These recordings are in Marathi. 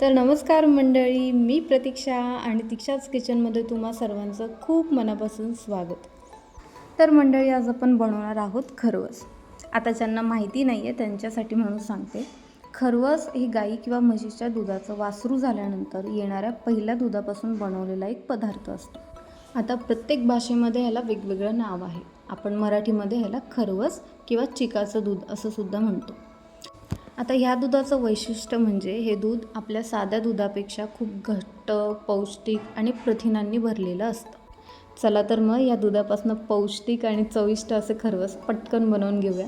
तर नमस्कार मंडळी मी प्रतीक्षा आणि दीक्षाच किचनमध्ये तुम्हा सर्वांचं खूप मनापासून स्वागत. तर मंडळी आज आपण बनवणार आहोत खरवस. आता ज्यांना माहिती नाही आहे त्यांच्यासाठी म्हणून सांगते. खरवस हे गाई किंवा म्हशीच्या दुधाचं वासरू झाल्यानंतर येणाऱ्या पहिल्या दुधापासून बनवलेला एक पदार्थ असतो. आता प्रत्येक भाषेमध्ये ह्याला वेगवेगळं नाव आहे. आपण मराठीमध्ये ह्याला खरवस किंवा चिकाचं दूध असं सुद्धा म्हणतो. आता ह्या दुधाचं वैशिष्ट्य म्हणजे हे दूध आपल्या साध्या दुधापेक्षा खूप घट्ट पौष्टिक आणि प्रथिनांनी भरलेलं असतं. चला तर मग या दुधापासून पौष्टिक आणि चविष्ट असे खरवस पटकन बनवून घेऊया.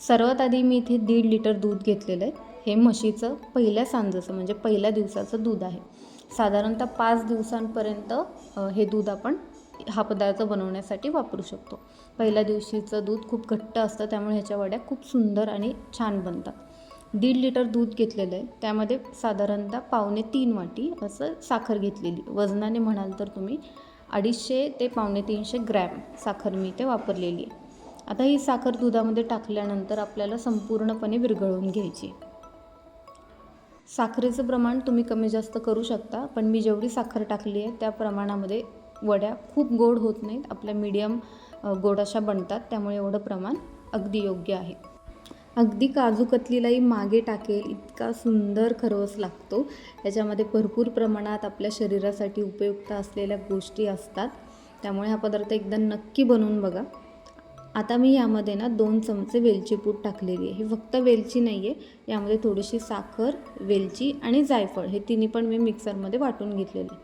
सर्वात आधी मी इथे दीड लिटर दूध घेतलेलं आहे. हे म्हशीचं पहिल्या सांजाचं म्हणजे पहिल्या दिवसाचं दूध आहे. साधारणतः पाच दिवसांपर्यंत हे दूध आपण हा पदार्थ बनवण्यासाठी वापरू शकतो. पहिल्या दिवशीचं दूध खूप घट्ट असतं त्यामुळे ह्याच्या वड्या खूप सुंदर आणि छान बनतात. दीड लिटर दूध घेतलेलं आहे. त्यामध्ये साधारणतः पावणे तीन वाटी असं साखर घेतलेली. वजनाने म्हणाल तर तुम्ही अडीचशे ते पावणे तीनशे ग्रॅम साखर मी इथे वापरलेली आहे. आता ही साखर दुधामध्ये टाकल्यानंतर आपल्याला संपूर्णपणे विरघळवून घ्यायची साखरेचं प्रमाण तुम्ही कमी जास्त करू शकता पण मी जेवढी साखर टाकली आहे त्या प्रमाणामध्ये वड्या खूप गोड होत नाहीत. आपल्या मीडियम गोड अशा बनतात त्यामुळे एवढं प्रमाण अगदी योग्य आहे. अगदी काजू कतलीलाही मागे टाकेल इतका सुंदर खरवस लागतो. याच्यामध्ये भरपूर प्रमाणात आपल्या शरीरासाठी उपयुक्त असलेल्या गोष्टी असतात. त्यामुळे हा पदार्थ एकदा नक्की बनवून बघा. आता मी यामध्ये ना दोन चमचे वेलची पूड टाकलेली आहे. ही फक्त वेलची नाही आहे यामध्ये थोडीशी साखर वेलची आणि जायफळ हे तिन्ही पण मी मिक्सरमध्ये वाटून घेतलेले.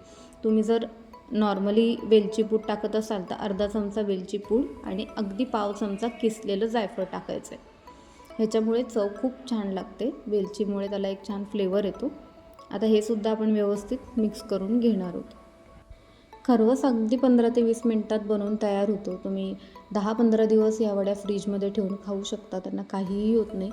तुम्ही जर नॉर्मली वेलची पूड टाकत असाल तर अर्धा चमचा वेलची पूड आणि अगदी पाव चमचा किसलेलं जायफळ टाकायचं आहे ह्याच्यामुळे चव खूप छान लागते. वेलचीमुळे त्याला एक छान फ्लेवर येतो. आता हे सुद्धा आपण व्यवस्थित मिक्स करून घेणार आहोत. खरवस अगदी पंधरा ते वीस मिनटात बनवून तयार होतो. तुम्ही दहा पंधरा दिवस या वड्या फ्रीजमध्ये ठेवून खाऊ शकता. त्यांना काहीही होत नाही.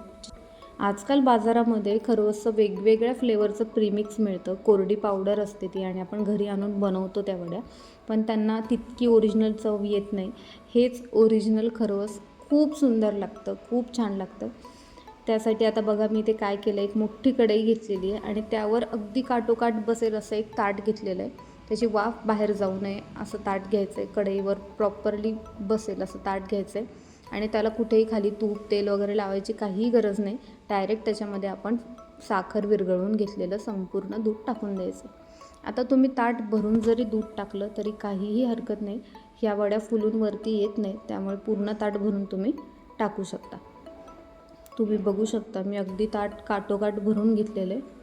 आजकाल बाजारामध्ये खरवसचं वेगवेगळ्या फ्लेवरचं प्रीमिक्स मिळतं. कोरडी पावडर असते ती आणि आपण घरी आणून बनवतो त्या वड्या. पण त्यांना तितकी ओरिजिनल चव येत नाही. हेच ओरिजिनल खरवस खूप सुंदर लागतं खूप छान लागतं. त्यासाठी आता बघा मी ते काय केलं एक मोठी कढई घेतलेली आहे आणि त्यावर अगदी काटोकाट बसेल असं एक ताट घेतलेलं आहे. त्याची वाफ बाहेर जाऊ नये असं ताट घ्यायचं आहे कढईवर प्रॉपरली बसेल असं ताट घ्यायचं आहे. आणि त्याला कुठेही खाली तूप तेल वगैरे लावायची काहीही गरज नाही. डायरेक्ट त्याच्यामध्ये आपण साखर विरघळवून घेतलेलं संपूर्ण दूध टाकून द्यायचं आता तुम्ही ताट भरून जरी दूध टाकलं तरी काहीही हरकत नाही. ह्या वड्या फुलून वरती येत नाही त्यामुळे पूर्ण ताट भरून तुम्ही टाकू शकता. तुम्ही बघू शकता मी अगदी ताट काटोकाट भरून घेतलेलं. आहे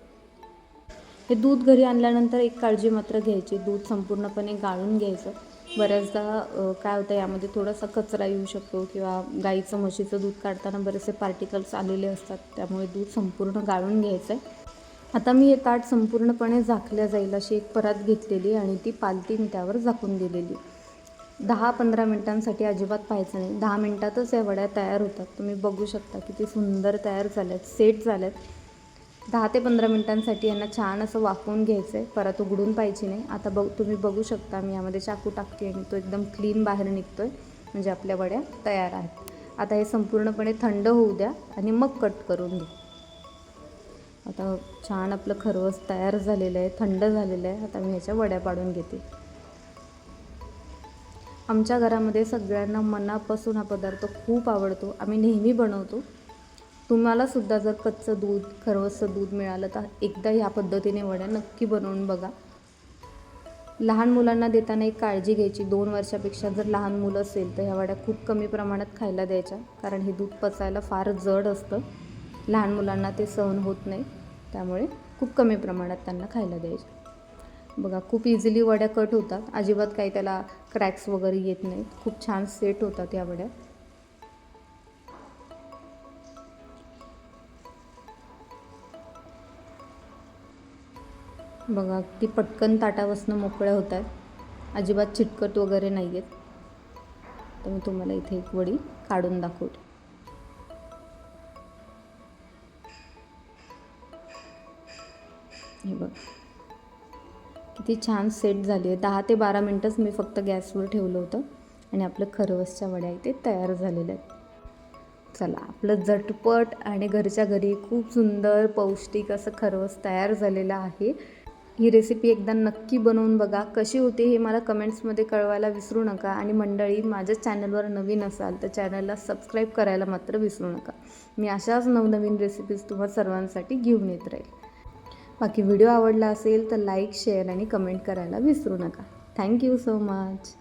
हे दूध घरी आणल्यानंतर एक काळजी मात्र घ्यायची दूध संपूर्णपणे गाळून घ्यायचं. बऱ्याचदा काय होतं यामध्ये थोडासा कचरा येऊ शकतो किंवा गाईचं म्हशीचं दूध काढताना बरेचसे पार्टिकल्स आलेले असतात त्यामुळे दूध संपूर्ण गाळून घ्यायचं आहे आता मी हे ताट संपूर्णपणे झाकल्या जाईल अशी एक परात घेतलेली आणि ती पालती मी त्यावर झाकून दिलेली. दहा पंधरा मिनटांसाठी अजिबात पाहायचं नाही. दहा मिनटातच या वड्या तयार होतात. तुम्ही बघू शकता किती सुंदर तयार झाल्यात सेट झाल्यात. दहा ते पंधरा मिनटांसाठी यांना छान असं वाफवून घ्यायचं आहे परत उघडून पाहिजे नाही. आता बघ तुम्ही बघू शकता मी यामध्ये चाकू टाकते आणि तो एकदम क्लीन बाहेर निघतो आहे म्हणजे आपल्या वड्या तयार आहेत. आता हे संपूर्णपणे थंड होऊ द्या आणि मग कट करून घ्या. आता छान आपलं खरवस तयार झालेलं आहे थंड झालेलं आहे. आता मी ह्याच्या वड्या पाडून घेते. आमच्या घरामध्ये सगळ्यांना मनापासून हा पदार्थ खूप आवडतो. आम्ही नेहमी बनवतो. तुम्हालासुद्धा जर कच्चं दूध खरवसचं दूध मिळालं तर एकदा ह्या पद्धतीने वड्या नक्की बनवून बघा. लहान मुलांना देताना एक काळजी घ्यायची. दोन वर्षापेक्षा जर लहान मुलं असेल तर ह्या वड्या खूप कमी प्रमाणात खायला द्यायच्या. कारण हे दूध पचायला फार जड असतं. लहान मुलांना ते सहन होत नाही. त्यामुळे खूप कमी प्रमाणात त्यांना खायला द्यायच्या. बघा खूप इझिली वड्या कट होतात. अजिबात काही त्याला क्रॅक्स वगैरे येत नाहीत. खूप छान सेट होतात या वड्या. बघा ती पटकन ताटापासून मोकळ्या होत आहेत अजिबात चिटकट वगैरे नाही आहेत तर मी तुम्हाला इथे एक वडी काढून दाखवते. हे बघ. किती छान सेट झाली आहे. दहा ते बारा मिनटंच मी फक्त गॅसवर ठेवलं होतं. आणि आपलं खरवसच्या वड्या इथे तयार झालेल्या आहेत. चला आपलं झटपट आणि घरच्या घरी खूप सुंदर पौष्टिक असं खरवस तयार झालेलं आहे. ही रेसिपी एकदा नक्की बनवून बघा. कशी होती हे मला कमेंट्समध्ये कळवायला विसरू नका. आणि मंडळी माझ्या चॅनलवर नवीन असाल तर चॅनलला सबस्क्राईब करायला मात्र विसरू नका. मी अशाच नवनवीन रेसिपीज तुम्हा सर्वांसाठी घेऊन येत राहील. बाकी व्हिडिओ आवडला असेल तर लाईक शेअर आणि कमेंट करायला विसरू नका. Thank you so much.